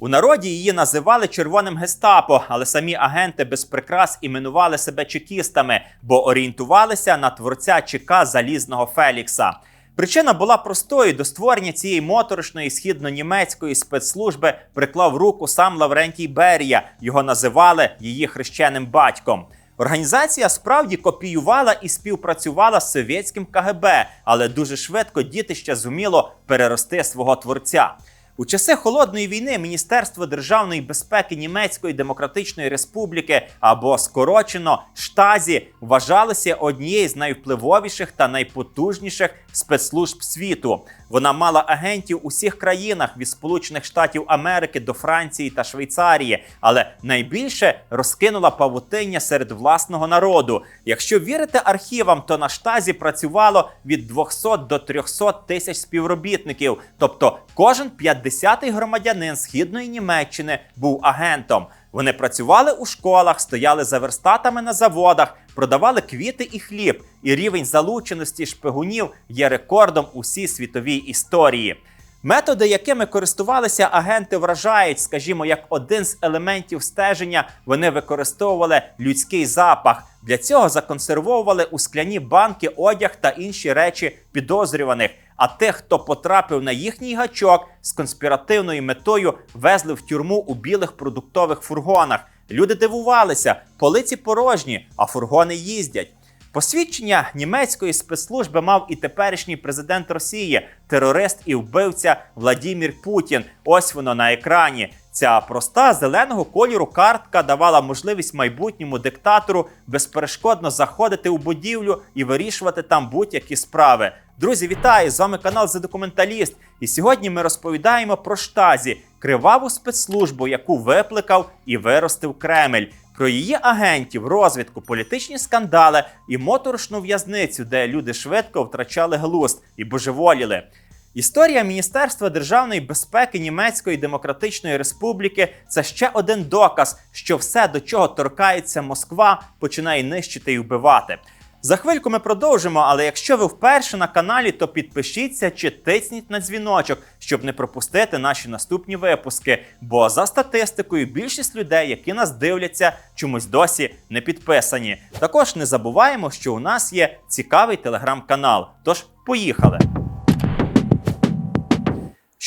У народі її називали червоним гестапо, але самі агенти без прикрас іменували себе чекістами, бо орієнтувалися на творця ЧК залізного Фелікса. Причина була простою: до створення цієї моторошної східно-німецької спецслужби приклав руку сам Лаврентій Берія. Його називали її хрещеним батьком. Організація справді копіювала і співпрацювала з совєтським КГБ, але дуже швидко дітище зуміло перерости свого творця. У часи холодної війни Міністерство державної безпеки Німецької Демократичної Республіки або скорочено штазі вважалося однією з найвпливовіших та найпотужніших спецслужб світу. Вона мала агентів у всіх країнах від Сполучених Штатів Америки до Франції та Швейцарії, але найбільше розкинула павутиння серед власного народу. Якщо вірити архівам, то на штазі працювало від 200 до 300 тисяч співробітників, тобто кожен 50-й громадянин східної Німеччини був агентом. Вони працювали у школах, стояли за верстатами на заводах, продавали квіти і хліб. І рівень залученості шпигунів є рекордом у всій світовій історії. Методи, якими користувалися агенти, вражають, скажімо, як один з елементів стеження, вони використовували людський запах. Для цього законсервовували у скляні банки одяг та інші речі підозрюваних. А тих, хто потрапив на їхній гачок з конспіративною метою, везли в тюрму у білих продуктових фургонах. Люди дивувалися, полиці порожні, а фургони їздять. Посвідчення німецької спецслужби мав і теперішній президент Росії, терорист і вбивця Владімір Путін. Ось воно на екрані. Ця проста зеленого кольору картка давала можливість майбутньому диктатору безперешкодно заходити у будівлю і вирішувати там будь-які справи. Друзі, вітаю! З вами канал «За Документаліст. І сьогодні ми розповідаємо про штазі, криваву спецслужбу, яку викликав і виростив Кремль. Про її агентів, розвідку, політичні скандали і моторошну в'язницю, де люди швидко втрачали глузд і божеволіли. Історія Міністерства державної безпеки Німецької Демократичної Республіки це ще один доказ, що все, до чого торкається Москва, починає нищити і вбивати. За хвильку ми продовжимо, але якщо ви вперше на каналі, то підпишіться чи тисніть на дзвіночок, щоб не пропустити наші наступні випуски. Бо за статистикою більшість людей, які нас дивляться, чомусь досі не підписані. Також не забуваємо, що у нас є цікавий телеграм-канал. Тож поїхали!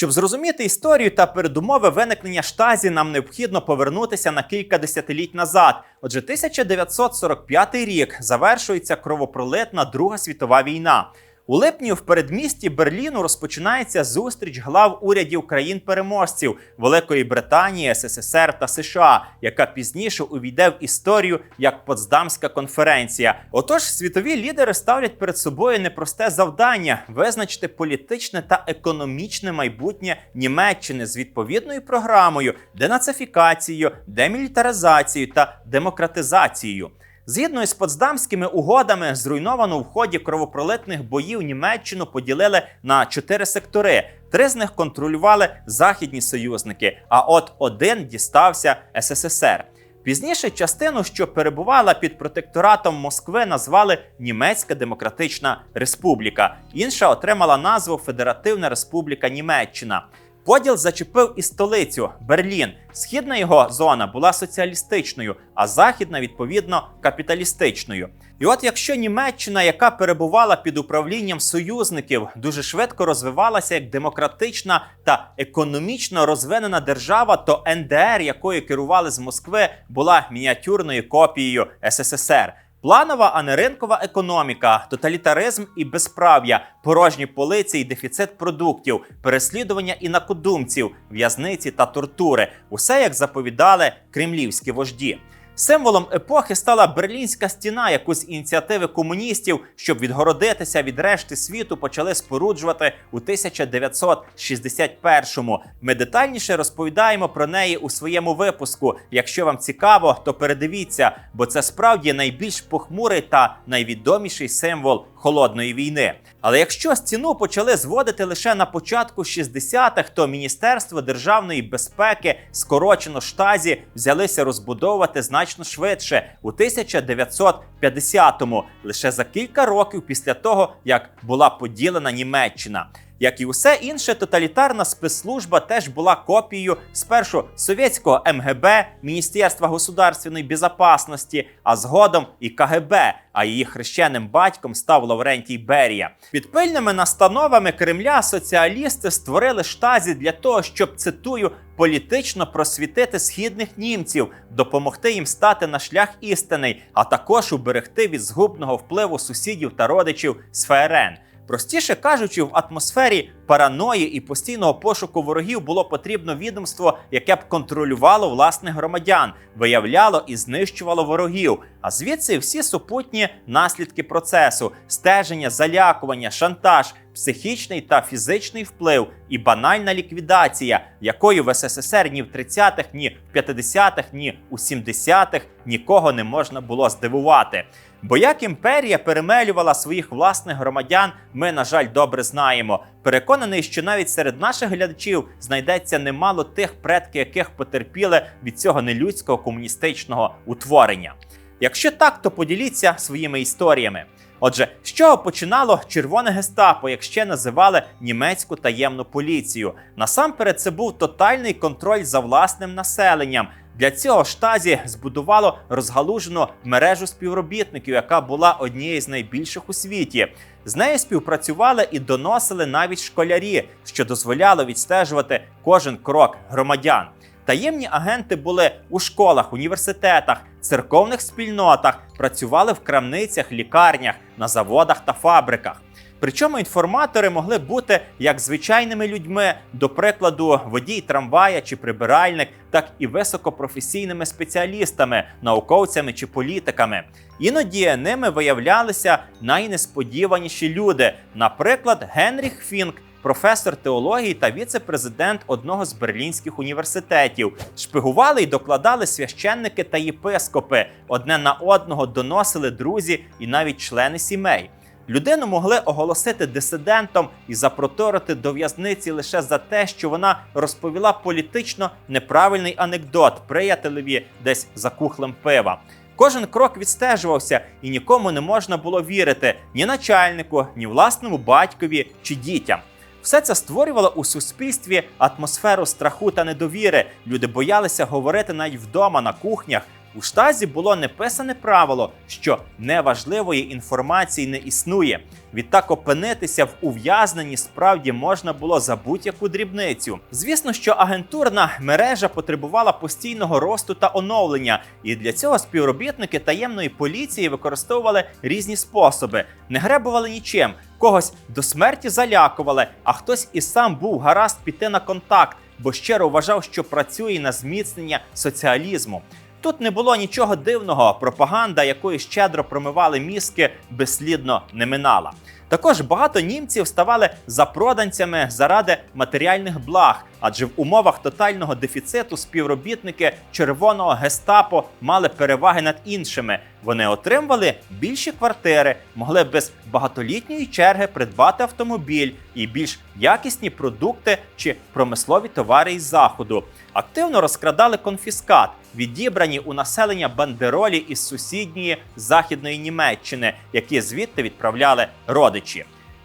Щоб зрозуміти історію та передумови виникнення штазі, нам необхідно повернутися на кілька десятиліть назад. Отже, 1945 рік завершується кровопролитна Друга світова війна. У липні в передмісті Берліну розпочинається зустріч глав урядів країн-переможців Великої Британії, СССР та США, яка пізніше увійде в історію як Потсдамська конференція. Отож, світові лідери ставлять перед собою непросте завдання визначити політичне та економічне майбутнє Німеччини з відповідною програмою, денацифікацією, демілітаризацією та демократизацією. Згідно із потсдамськими угодами, зруйновану в ході кровопролитних боїв Німеччину поділили на чотири сектори. Три з них контролювали західні союзники, а от один дістався СССР. Пізніше частину, що перебувала під протекторатом Москви, назвали Німецька Демократична Республіка. Інша отримала назву Федеративна Республіка Німеччина. Поділ зачепив і столицю Берлін. Східна його зона була соціалістичною, а західна, відповідно, капіталістичною. І от якщо Німеччина, яка перебувала під управлінням союзників, дуже швидко розвивалася як демократична та економічно розвинена держава, то НДР, якою керували з Москви, була мініатюрною копією СССР. Планова, а не ринкова економіка, тоталітаризм і безправ'я, порожні полиці і дефіцит продуктів, переслідування інакодумців, в'язниці та тортури усе як заповідали кремлівські вожді. Символом епохи стала Берлінська стіна, яку з ініціативи комуністів, щоб відгородитися від решти світу, почали споруджувати у 1961-му. Ми детальніше розповідаємо про неї у своєму випуску. Якщо вам цікаво, то передивіться, бо це справді найбільш похмурий та найвідоміший символ холодної війни. Але якщо стіну почали зводити лише на початку 60-х, то Міністерство державної безпеки, скорочено штазі, взялися розбудовувати значно швидше у 1950-му, лише за кілька років після того, як була поділена Німеччина. Як і усе інше, тоталітарна спецслужба теж була копією спершу совєтського МГБ, Міністерства государственної безопасності, а згодом і КГБ. А її хрещеним батьком став Лаврентій Берія. Під пильними настановами Кремля соціалісти створили штазі для того, щоб цитую політично просвітити східних німців, допомогти їм стати на шлях істини, а також уберегти від згубного впливу сусідів та родичів з ФРН. Простіше кажучи, в атмосфері параної і постійного пошуку ворогів було потрібно відомство, яке б контролювало власних громадян, виявляло і знищувало ворогів. А звідси всі супутні наслідки процесу: стеження, залякування, шантаж, психічний та фізичний вплив і банальна ліквідація, якою в СССР ні в 30-х, ні в 50-х, ні у 70-х нікого не можна було здивувати. Бо як імперія перемелювала своїх власних громадян, ми, на жаль, добре знаємо. Переконаний, що навіть серед наших глядачів знайдеться немало тих, предки яких потерпіли від цього нелюдського комуністичного утворення. Якщо так, то поділіться своїми історіями. Отже, з чого починало червоне гестапо, як ще називали німецьку таємну поліцію? Насамперед, це був тотальний контроль за власним населенням. Для цього штазі збудувало розгалужену мережу співробітників, яка була однією з найбільших у світі. З нею співпрацювали і доносили навіть школярі, що дозволяло відстежувати кожен крок громадян. Таємні агенти були у школах, університетах, церковних спільнотах, працювали в крамницях, лікарнях, на заводах та фабриках. Причому інформатори могли бути як звичайними людьми, до прикладу, водій трамвая чи прибиральник, так і високопрофесійними спеціалістами, науковцями чи політиками. Іноді ними виявлялися найнесподіваніші люди, наприклад, Генріх Фінк. Професор теології та віце-президент одного з берлінських університетів шпигували й докладали священники та єпископи. Одне на одного доносили друзі і навіть члени сімей. Людину могли оголосити дисидентом і запроторити до в'язниці лише за те, що вона розповіла політично неправильний анекдот приятелеві десь за кухлем пива. Кожен крок відстежувався, і нікому не можна було вірити ні начальнику, ні власному батькові чи дітям. Все це створювало у суспільстві атмосферу страху та недовіри. Люди боялися говорити навіть вдома на кухнях. У штазі було неписане правило, що неважливої інформації не існує. Відтак опинитися в ув'язненні справді можна було за будь-яку дрібницю. Звісно, що агентурна мережа потребувала постійного росту та оновлення, і для цього співробітники таємної поліції використовували різні способи, не гребували нічим, когось до смерті залякували, а хтось і сам був гаразд піти на контакт, бо щиро вважав, що працює на зміцнення соціалізму. Тут не було нічого дивного, пропаганда, якою щедро промивали мізки, безслідно не минала. Також багато німців ставали запроданцями заради матеріальних благ, адже в умовах тотального дефіциту співробітники червоного гестапо мали переваги над іншими. Вони отримували більші квартири, могли без багатолітньої черги придбати автомобіль і більш якісні продукти чи промислові товари із заходу. Активно розкрадали конфіскат, відібрані у населення бандеролі із сусідньої західної Німеччини, які звідти відправляли родичі.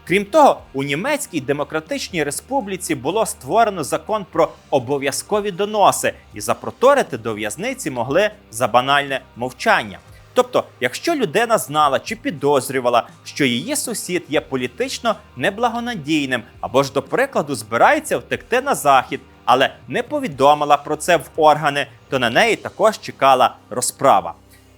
Крім того, у Німецькій демократичній республіці було створено закон про обов'язкові доноси, і запроторити до в'язниці могли за банальне мовчання. Тобто, якщо людина знала чи підозрювала, що її сусід є політично неблагонадійним або ж, до прикладу, збирається втекти на захід, але не повідомила про це в органи, то на неї також чекала розправа.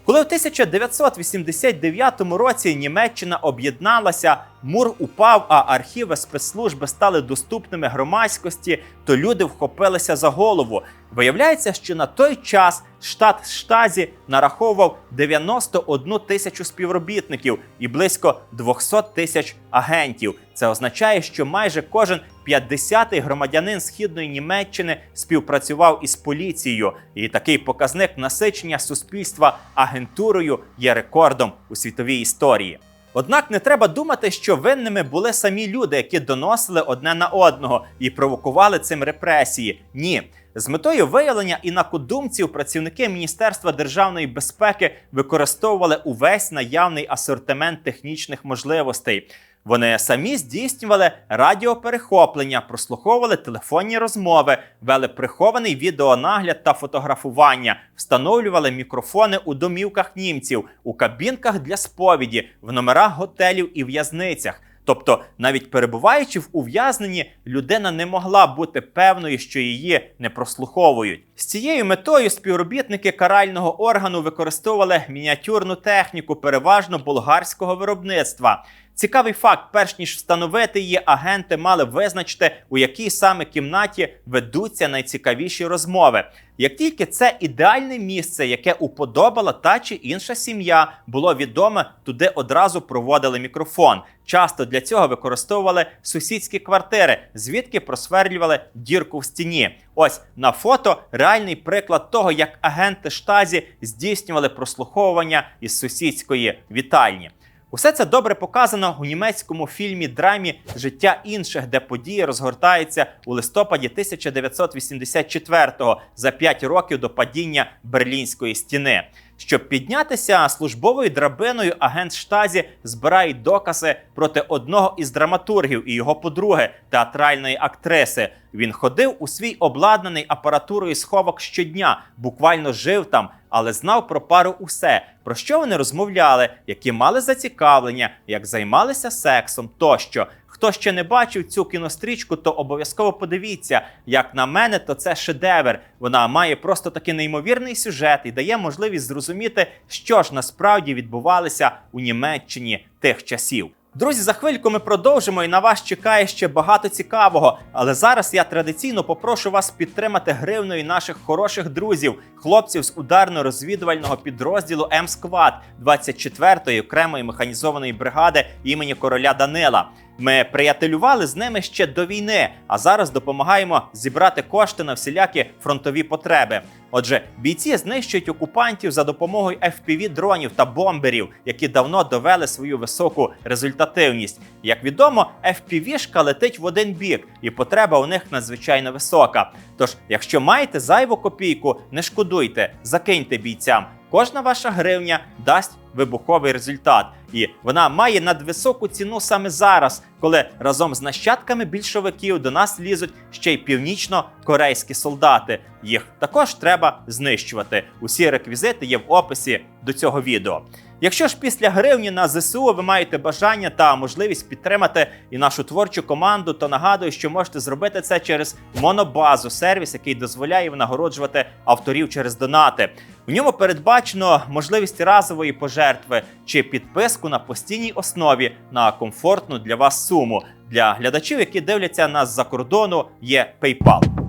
Коли в 1989 році Німеччина об'єдналася, мур упав, а архіви спецслужби стали доступними громадськості, то люди вхопилися за голову. Виявляється, що на той час штат Штазі нараховував 91 тисячу співробітників і близько 200 тисяч агентів. Це означає, що майже кожен 50-й громадянин східної Німеччини співпрацював із поліцією, і такий показник насичення суспільства агентурою є рекордом у світовій історії. Однак не треба думати, що винними були самі люди, які доносили одне на одного і провокували цим репресії. Ні. З метою виявлення інакодумців працівники Міністерства державної безпеки використовували увесь наявний асортимент технічних можливостей. Вони самі здійснювали радіоперехоплення, прослуховували телефонні розмови, вели прихований відеонагляд та фотографування, встановлювали мікрофони у домівках німців, у кабінках для сповіді, в номерах готелів і в'язницях. Тобто, навіть перебуваючи в ув'язненні, людина не могла бути певною, що її не прослуховують. З цією метою співробітники карального органу використовували мініатюрну техніку, переважно болгарського виробництва. Цікавий факт: перш ніж встановити її, агенти мали визначити, у якій саме кімнаті ведуться найцікавіші розмови. Як тільки це ідеальне місце, яке уподобала та чи інша сім'я, було відоме, туди одразу проводили мікрофон. Часто для цього використовували сусідські квартири, звідки просверлювали дірку в стіні. Ось на фото реальний приклад того, як агенти штазі здійснювали прослуховування із сусідської вітальні. Усе це добре показано у німецькому фільмі драмі Життя інших, де події розгортаються у листопаді 1984-го за 5 років до падіння Берлінської стіни. Щоб піднятися службовою драбиною, агент штазі збирає докази проти одного із драматургів і його подруги, театральної актриси. Він ходив у свій обладнаний апаратурою сховок щодня, буквально жив там, але знав про пару усе, про що вони розмовляли, які мали зацікавлення, як займалися сексом тощо. Хто ще не бачив цю кінострічку, то обов'язково подивіться. Як на мене, то це шедевр. Вона має просто такий неймовірний сюжет і дає можливість зрозуміти, що ж насправді відбувалося у Німеччині тих часів. Друзі, за хвильку ми продовжимо і на вас чекає ще багато цікавого. Але зараз я традиційно попрошу вас підтримати гривною наших хороших друзів, хлопців з ударно-розвідувального підрозділу М-Сквад 24-ї окремої механізованої бригади імені короля Данила. Ми приятелювали з ними ще до війни, а зараз допомагаємо зібрати кошти на всілякі фронтові потреби. Отже, бійці знищують окупантів за допомогою fpv дронів та бомберів, які давно довели свою високу результативність. Як відомо, FPV-шка летить в один бік, і потреба у них надзвичайно висока. Тож, якщо маєте зайву копійку, не шкодуйте, закиньте бійцям. Кожна ваша гривня дасть вибуховий результат, і вона має надвисоку ціну саме зараз, коли разом з нащадками більшовиків до нас лізуть ще й північно-корейські солдати. Їх також треба знищувати. Усі реквізити є в описі до цього відео. Якщо ж після гривні на ЗСУ ви маєте бажання та можливість підтримати і нашу творчу команду, то нагадую, що можете зробити це через монобазу, сервіс, який дозволяє нагороджувати авторів через донати. В ньому передбачено можливість разової пожертви чи підписку на постійній основі на комфортну для вас суму. Для глядачів, які дивляться нас за кордону, є PayPal.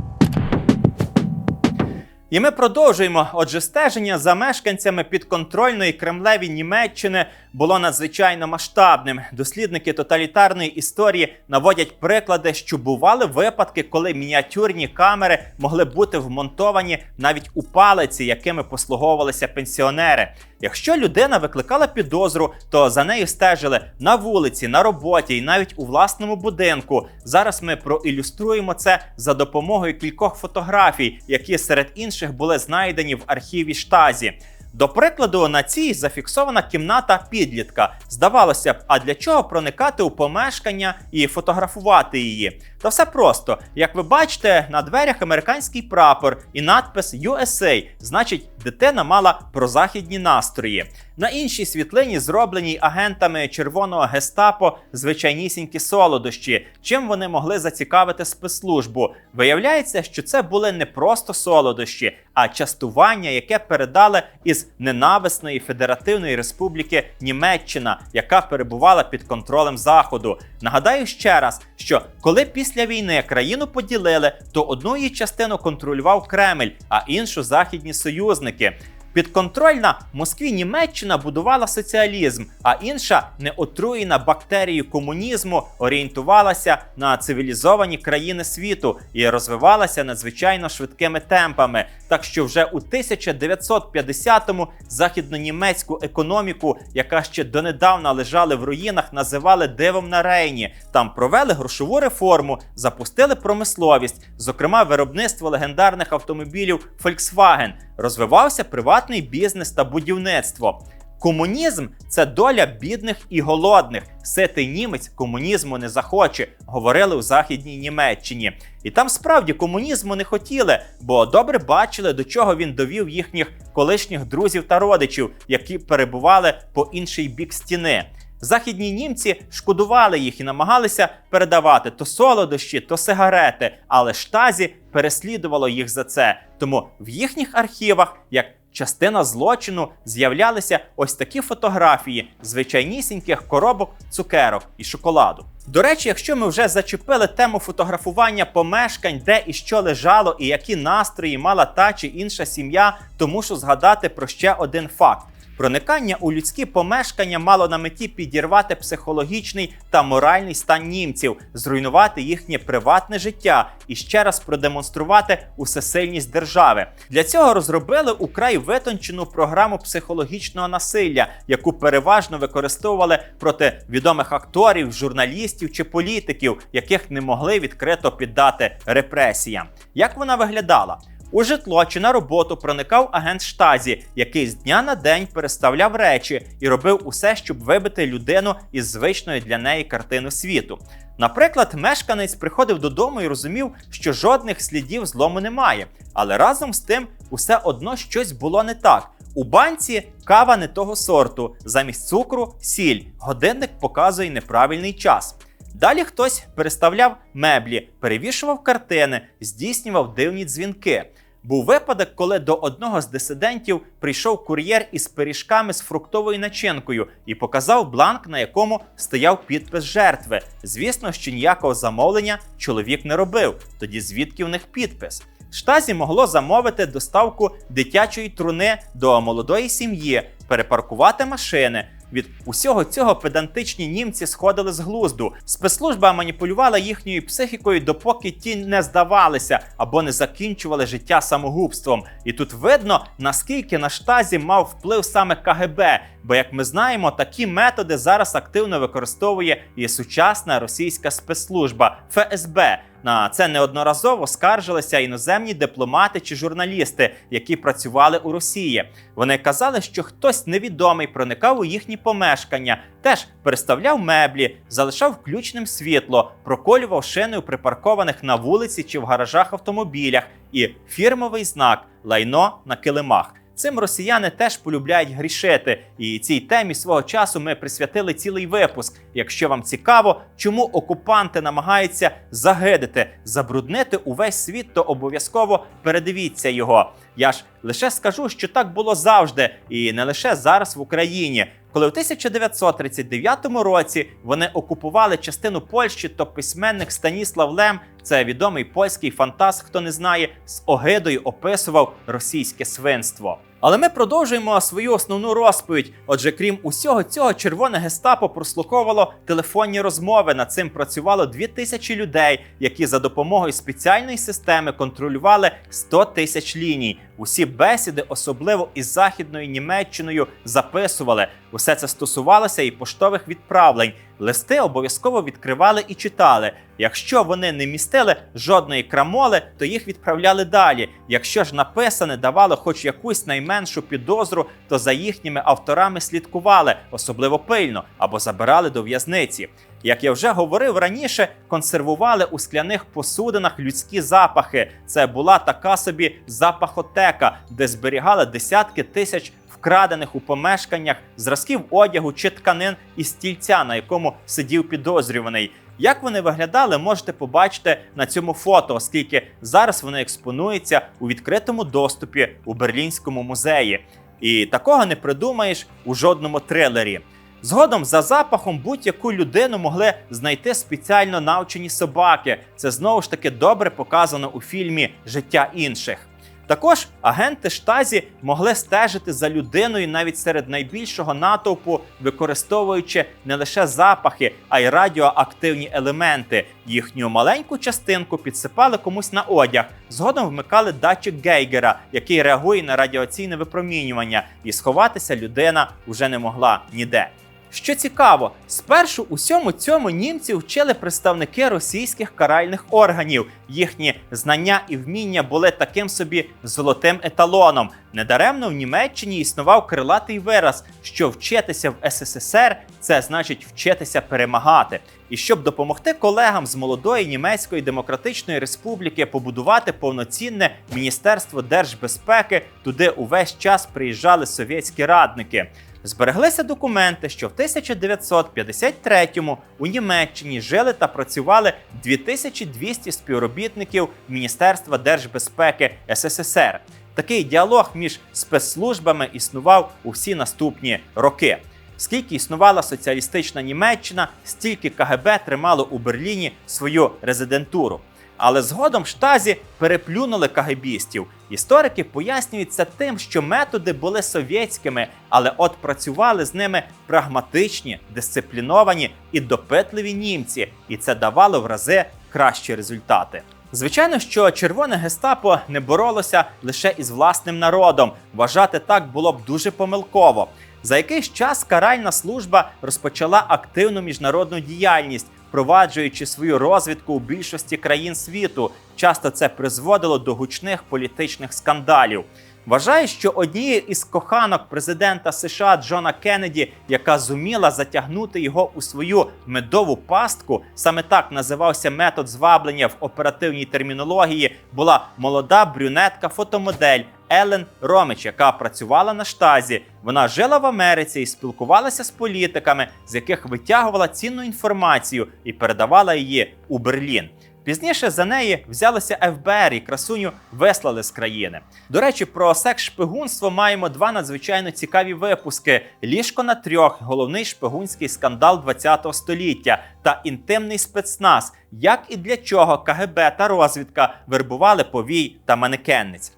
І ми продовжуємо. Отже, стеження за мешканцями підконтрольної Кремлеві Німеччини було надзвичайно масштабним. Дослідники тоталітарної історії наводять приклади, що бували випадки, коли мініатюрні камери могли бути вмонтовані навіть у палиці, якими послуговувалися пенсіонери. Якщо людина викликала підозру, то за нею стежили на вулиці, на роботі і навіть у власному будинку. Зараз ми проілюструємо це за допомогою кількох фотографій, які серед інших були знайдені в архіві штазі. До прикладу, на цій зафіксована кімната підлітка. Здавалося б, а для чого проникати у помешкання і фотографувати її? Та все просто, як ви бачите, на дверях американський прапор і надпис USA, значить, дитина мала прозахідні настрої. На іншій світлині, зробленій агентами червоного гестапо, звичайнісінькі солодощі. Чим вони могли зацікавити спецслужбу? Виявляється, що це були не просто солодощі, а частування, яке передали із ненависної Федеративної Республіки Німеччина, яка перебувала під контролем Заходу. Нагадаю ще раз, що коли після війни країну поділили, то одну її частину контролював Кремль, а іншу західні союзники. Підконтрольна Москві Німеччина будувала соціалізм, а інша неотруєна бактерією комунізму орієнтувалася на цивілізовані країни світу і розвивалася надзвичайно швидкими темпами. Так що вже у 1950-му західнонімецьку економіку, яка ще донедавна лежала в руїнах, називали дивом на Рейні. Там провели грошову реформу, запустили промисловість, зокрема виробництво легендарних автомобілів Volkswagen. Розвивався приватний бізнес та будівництво. Комунізм це доля бідних і голодних. Ситий німець комунізму не захоче, говорили у західній Німеччині. І там справді комунізму не хотіли, бо добре бачили, до чого він довів їхніх колишніх друзів та родичів, які перебували по інший бік стіни. Західні німці шкодували їх і намагалися передавати то солодощі, то сигарети, але штазі переслідувало їх за це. Тому в їхніх архівах, як частина злочину, з'являлися ось такі фотографії звичайнісіньких коробок, цукерок і шоколаду. До речі, якщо ми вже зачепили тему фотографування помешкань, де і що лежало, і які настрої мала та чи інша сім'я, то мушу згадати про ще один факт. Проникання у людські помешкання мало на меті підірвати психологічний та моральний стан німців, зруйнувати їхнє приватне життя і ще раз продемонструвати усесильність держави. Для цього розробили украй витончену програму психологічного насилля, яку переважно використовували проти відомих акторів, журналістів чи політиків, яких не могли відкрито піддати репресіям. Як вона виглядала? У житло чи на роботу проникав агент штазі, який з дня на день переставляв речі і робив усе, щоб вибити людину із звичної для неї картини світу. Наприклад, мешканець приходив додому і розумів, що жодних слідів злому немає, але разом з тим усе одно щось було не так. У банці кава не того сорту, замість цукру сіль. Годинник показує неправильний час. Далі хтось переставляв меблі, перевішував картини, здійснював дивні дзвінки. Був випадок, коли до одного з дисидентів прийшов кур'єр із пиріжками з фруктовою начинкою і показав бланк, на якому стояв підпис жертви. Звісно, що ніякого замовлення чоловік не робив. Тоді звідки в них підпис? Штазі могло замовити доставку дитячої труни до молодої сім'ї, перепаркувати машини. Від усього цього педантичні німці сходили з глузду. Спецслужба маніпулювала їхньою психікою, допоки ті не здавалися або не закінчували життя самогубством. І тут видно, наскільки на штазі мав вплив саме КГБ. Бо, як ми знаємо, такі методи зараз активно використовує і сучасна російська спецслужба ФСБ. На це неодноразово скаржилися іноземні дипломати чи журналісти, які працювали у Росії. Вони казали, що хтось невідомий проникав у їхні помешкання, теж переставляв меблі, залишав включним світло, проколював шини у припаркованих на вулиці чи в гаражах автомобілях, і фірмовий знак лайно на килимах. Цим росіяни теж полюбляють грішити, і цій темі свого часу ми присвятили цілий випуск. Якщо вам цікаво, чому окупанти намагаються загидити, забруднити увесь світ, то обов'язково передивіться його. Я ж лише скажу, що так було завжди, і не лише зараз в Україні. Коли в 1939 році вони окупували частину Польщі, то письменник Станіслав Лем, це відомий польський фантаст, хто не знає, з огидою описував російське свинство. Але ми продовжуємо свою основну розповідь. Отже, крім усього цього, червоне гестапо прослуховувало телефонні розмови. Над цим працювало 2000 людей, які за допомогою спеціальної системи контролювали 100 тисяч ліній. Усі бесіди, особливо із західною Німеччиною, записували. Усе це стосувалося і поштових відправлень. Листи обов'язково відкривали і читали. Якщо вони не містили жодної крамоли, то їх відправляли далі. Якщо ж написане давало хоч якусь найменшу підозру, то за їхніми авторами слідкували, особливо пильно, або забирали до в'язниці. Як я вже говорив раніше, консервували у скляних посудинах людські запахи. Це була така собі запахотека, де зберігали десятки тисяч вкрадених у помешканнях зразків одягу чи тканин і стільця, на якому сидів підозрюваний. Як вони виглядали, можете побачити на цьому фото, оскільки зараз вони експонуються у відкритому доступі у Берлінському музеї. І такого не придумаєш у жодному трилері. Згодом за запахом будь-яку людину могли знайти спеціально навчені собаки. Це знову ж таки добре показано у фільмі Життя інших. Також агенти штазі могли стежити за людиною навіть серед найбільшого натовпу, використовуючи не лише запахи, а й радіоактивні елементи. Їхню маленьку частинку підсипали комусь на одяг. Згодом вмикали датчик Гейгера, який реагує на радіаційне випромінювання, і сховатися людина вже не могла ніде. Що цікаво, спершу усьому цьому німці вчили представники російських каральних органів. Їхні знання і вміння були таким собі золотим еталоном. Недаремно в Німеччині існував крилатий вираз, що вчитися в СССР це значить вчитися перемагати. І щоб допомогти колегам з молодої німецької демократичної республіки побудувати повноцінне міністерство держбезпеки, туди увесь час приїжджали совєтські радники. Збереглися документи, що в 1953-му у Німеччині жили та працювали 2200 співробітників Міністерства держбезпеки СССР. Такий діалог між спецслужбами існував у всі наступні роки. Скільки існувала соціалістична Німеччина, стільки КГБ тримало у Берліні свою резидентуру. Але згодом штазі переплюнули кагебістів. Історики пояснюють це тим, що методи були совєтськими, але от працювали з ними прагматичні, дисципліновані і допитливі німці, і це давало в рази кращі результати. Звичайно, що червоне гестапо не боролося лише із власним народом. Вважати так було б дуже помилково. За якийсь час каральна служба розпочала активну міжнародну діяльність, впроваджуючи свою розвідку у більшості країн світу. Часто це призводило до гучних політичних скандалів. Вважає, що однією із коханок президента США Джона Кеннеді, яка зуміла затягнути його у свою медову пастку, саме так називався метод зваблення в оперативній термінології, була молода брюнетка фотомодель Елен Ромич, яка працювала на штазі. Вона жила в Америці і спілкувалася з політиками, з яких витягувала цінну інформацію і передавала її у Берлін. Пізніше за неї взялося ФБР і красуню вислали з країни. До речі, про секс шпигунство маємо два надзвичайно цікаві випуски: ліжко на трьох, головний шпигунський скандал ХХ століття та інтимний спецназ, як і для чого КГБ та розвідка вербували повій та манекенниць.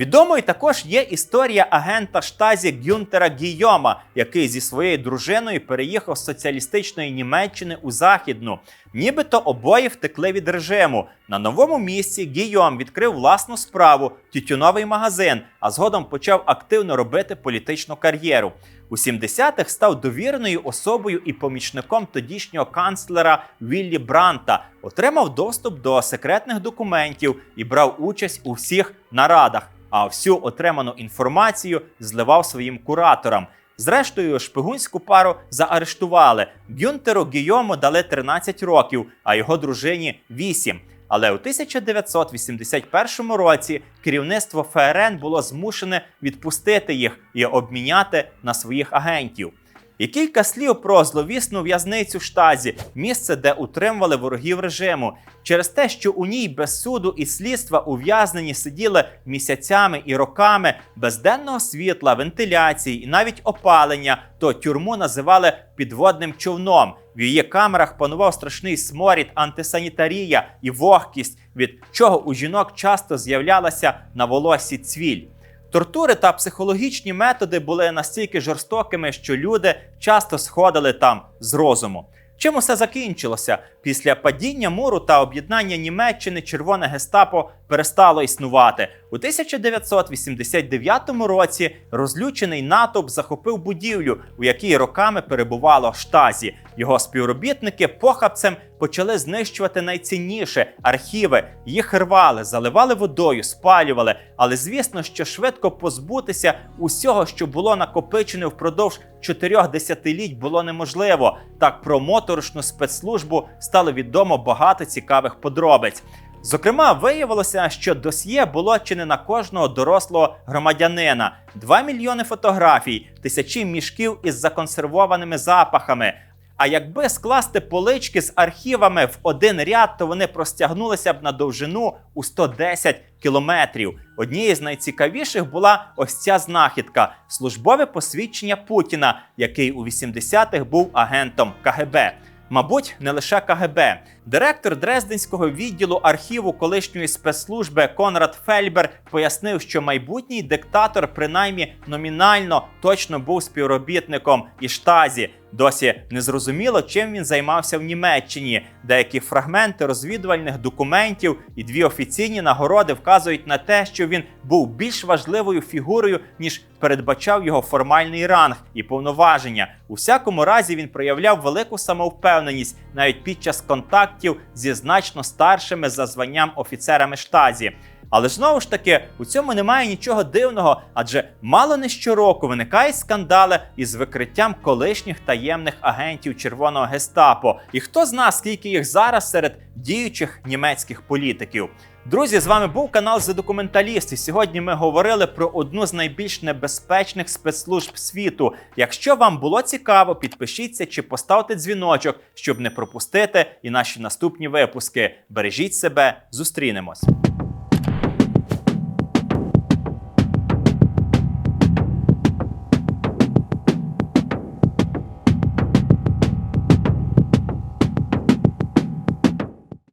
Відомою також є історія агента штазі Гюнтера Гійома, який зі своєю дружиною переїхав з соціалістичної Німеччини у західну. Нібито обоє втекли від режиму. На новому місці Гійом відкрив власну справу тютюновий магазин, а згодом почав активно робити політичну кар'єру. У 70-х став довіреною особою і помічником тодішнього канцлера Віллі Бранта, отримав доступ до секретних документів і брав участь у всіх нарадах а всю отриману інформацію зливав своїм кураторам. Зрештою, шпигунську пару заарештували. Гюнтеру Гійому дали 13 років, а його дружині 8. Але у 1981 році керівництво ФРН було змушене відпустити їх і обміняти на своїх агентів. І кілька слів про зловісну в'язницю штазі, місце, де утримували ворогів режиму, через те, що у ній без суду і слідства ув'язнені сиділи місяцями і роками без денного світла, вентиляції і навіть опалення, то тюрму називали підводним човном. В її камерах панував страшний сморід, антисанітарія і вогкість, від чого у жінок часто з'являлася на волосі цвіль. Тортури та психологічні методи були настільки жорстокими, що люди часто сходили там з розуму. Чим усе закінчилося? Після падіння муру та об'єднання Німеччини червоне гестапо перестало існувати. У 1989 році розлючений натовп захопив будівлю, у якій роками перебувало штазі. Його співробітники похабцем почали знищувати найцінніше архіви. Їх рвали, заливали водою, спалювали. Але звісно, що швидко позбутися усього, що було накопичене впродовж чотирьох десятиліть, було неможливо. Так про моторошну спецслужбу стало відомо багато цікавих подробиць. Зокрема, виявилося, що досьє було чи не на кожного дорослого громадянина: 2 мільйони фотографій, тисячі мішків із законсервованими запахами. А якби скласти полички з архівами в один ряд, то вони простягнулися б на довжину у 110 кілометрів. Однією з найцікавіших була ось ця знахідка службове посвідчення Путіна, який у 80-х був агентом КГБ. Мабуть, не лише КГБ. Директор Дрезденського відділу архіву колишньої спецслужби Конрад Фельбер пояснив, що майбутній диктатор, принаймні номінально, точно був співробітником Іштазі. Досі не зрозуміло, чим він займався в Німеччині. Деякі фрагменти розвідувальних документів і дві офіційні нагороди вказують на те, що він був більш важливою фігурою, ніж передбачав його формальний ранг і повноваження. У всякому разі він проявляв велику самовпевненість навіть під час контактів зі значно старшими за званням офіцерами штазі. Але знову ж таки у цьому немає нічого дивного, адже мало не щороку виникають скандали із викриттям колишніх таємних агентів червоного гестапо. І хто зна, скільки їх зараз серед діючих німецьких політиків. Друзі, з вами був канал «The Документаліст», і сьогодні ми говорили про одну з найбільш небезпечних спецслужб світу. Якщо вам було цікаво, підпишіться чи поставте дзвіночок, щоб не пропустити і наші наступні випуски. Бережіть себе, зустрінемось.